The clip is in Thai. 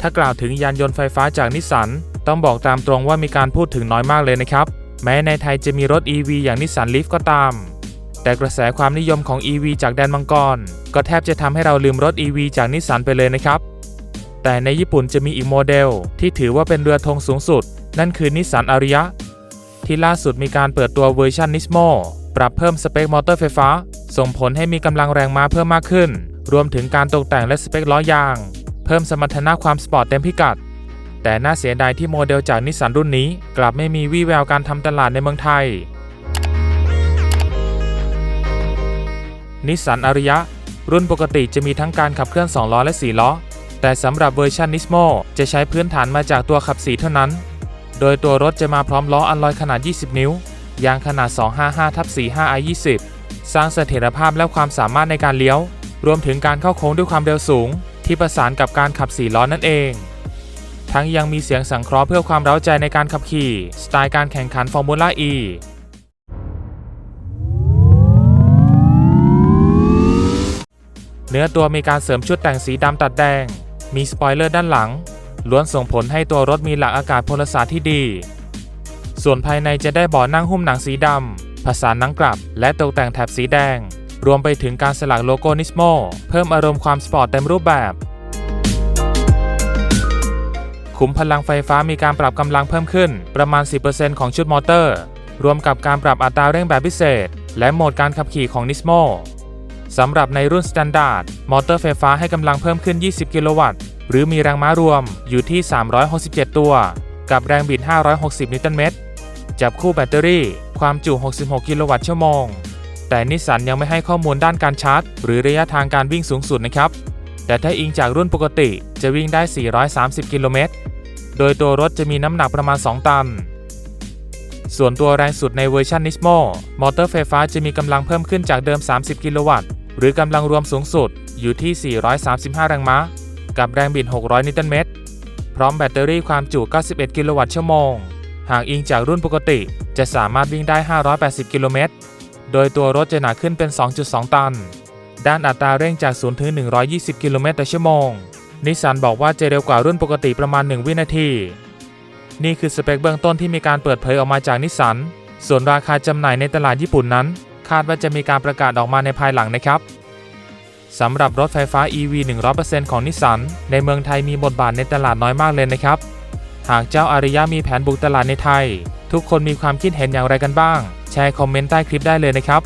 ถ้ากล่าวถึงยานยนต์ไฟฟ้าจากนิสสันต้องบอกตามตรงว่ามีการพูดถึงน้อยมากเลยนะครับ แม้ในไทยจะมีรถ EV อย่างนิสสันลีฟก็ตาม แต่กระแสความนิยมของ EV จากแดนมังกร ก็แทบจะทำให้เราลืมรถ EV จากนิสสันไปเลยนะครับ แต่ในญี่ปุ่นจะมีอีกโมเดล ที่ถือว่าเป็นเรือธงสูงสุด นั่นคือนิสสันอาริยะ ที่ล่าสุดมีการเปิดตัวเวอร์ชันนิสโมปรับเพิ่มสเปคมอเตอร์ไฟฟ้า ส่งผลให้มีกำลังแรงม้าเพิ่มมากขึ้น รวมถึงการตกแต่งและสเปคล้อยาง เพิ่มสมรรถนะความสปอร์ตเต็มพิกัด แต่น่าเสียดายที่โมเดลจากนิสสันรุ่นนี้ กลับไม่มีวี่แววการทำตลาดในเมืองไทย นิสสันอาริยะ รุ่นปกติจะมีทั้งการขับเคลื่อน 2 ล้อและ 4 ล้อ แต่สำหรับเวอร์ชันนิสโมจะใช้พื้นฐานมาจากตัวขับสีเท่านั้น โดยตัวรถจะมาพร้อมล้ออัลลอยขนาด 20 นิ้ว ยางขนาด 255ทับ45 i 20สร้างเสถียรภาพและความสามารถในการเลี้ยว รวมถึงการเข้าโค้งด้วยความเร็วสูง ที่ประสานกับการขับ4ล้อนั่นเอง ทั้งยังมีเสียงสังเคราะห์เพื่อความเร้าใจในการขับขี่ สไตล์การแข่งขันฟอร์มูล่า E เนื้อตัวมีการเสริมชุดแต่งสีดำตัดแดง มีสปอยเลอร์ด้านหลัง ล้วนส่งผลให้ตัวรถมีหลักอากาศพลศาสตร์ที่ดี ส่วนภายในจะได้เบาะนั่งหุ้มหนังสีดำผสานหนังกลับ และตกแต่งแถบสีแดง รวมไปถึงการสลักโลโก้นิสโมเพิ่มอารมณ์ความสปอร์ตเต็มรูปแบบขุมพลังไฟฟ้ามีการปรับกำลังเพิ่มขึ้นประมาณ 10%ของชุดมอเตอร์ รวมกับการปรับอัตราเร่งแบบพิเศษ และโหมดการขับขี่ของนิสโมสำหรับในรุ่นสแตนดาร์ดมอเตอร์ไฟฟ้าให้กำลังเพิ่มขึ้น 20 กิโลวัตต์ หรือมีแรงม้ารวมอยู่ที่ 367 ตัว กับแรงบิด 560 นิวตันเมตร จับคู่แบตเตอรี่ ความจุ 66 กิโลวัตต์ชั่วโมง แต่นิสสันยังไม่ให้ข้อมูลด้านการชาร์จ หรือระยะทางการวิ่งสูงสุดนะครับ แต่ถ้าอิงจากรุ่นปกติจะวิ่งได้ 430 กิโลเมตร โดยตัวรถจะมีน้ำหนักประมาณ 2 ตัน ส่วนตัวแรงสุดในเวอร์ชันนิสโมมอเตอร์ไฟฟ้าจะมีกำลังเพิ่มขึ้นจากเดิม 30 กิโลวัตต์ หรือกำลังรวมสูงสุดอยู่ที่ 435 แรงม้า กับแรงบิด 600 นิวตันเมตร พร้อมแบตเตอรี่ความจุ 91 กิโลวัตต์ชั่วโมง หากอิงจากรุ่นปกติจะสามารถวิ่งได้ 580 กิโลเมตร โดยตัวรถจะหนาขึ้นเป็น 2.2 ตัน ด้านอัตราเร่งจาก 0 ถึง 120 กิโลเมตรต่อชั่วโมง นิสสันบอกว่าจะเร็วกว่ารุ่นปกติประมาณ 1 วินาที นี่คือสเปคเบื้องต้นที่มีการเปิดเผยออกมาจากนิสสัน ส่วนราคาจำหน่ายในตลาดญี่ปุ่นนั้น คาดว่าจะมีการประกาศออกมาในภายหลังนะครับสำหรับรถไฟฟ้า EV 100%ของนิสสันในเมืองไทยมีบทบาทในตลาดน้อยมากเลยนะครับ หากเจ้าอาริยะมีแผนบุกตลาดในไทย ทุกคนมีความคิดเห็นอย่างไรกันบ้าง แชร์คอมเมนต์ใต้คลิปได้เลยนะครับ